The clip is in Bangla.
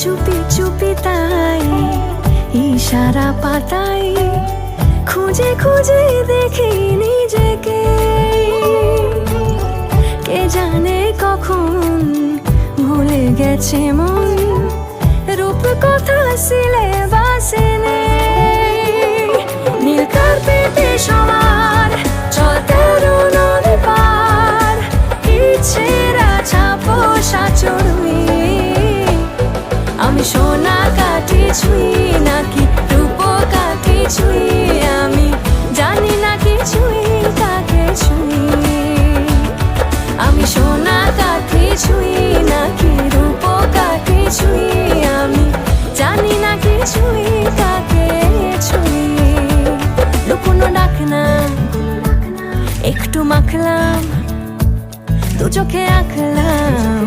চুপি চুপি তাই, ইশারা পাতাই, খুঁজে খুঁজে দেখি নিজেকে। কে জানে কখন ভুলে গেছে মন রূপ কথা সিলেবাসে সোনা কাঠি ছুঁই নাকি? রূপ কাঠি ছুঁই আমি? জানি না কিছুই কাকে ছুঁই। আমি সোনা কাঠি ছুঁই নাকি? রূপ কাঠি ছুঁই আমি? জানি না কিছুই কাকে ছুঁই। লুকোনো ডাক না একটু মাখলাম, দু চোখে আঁকলাম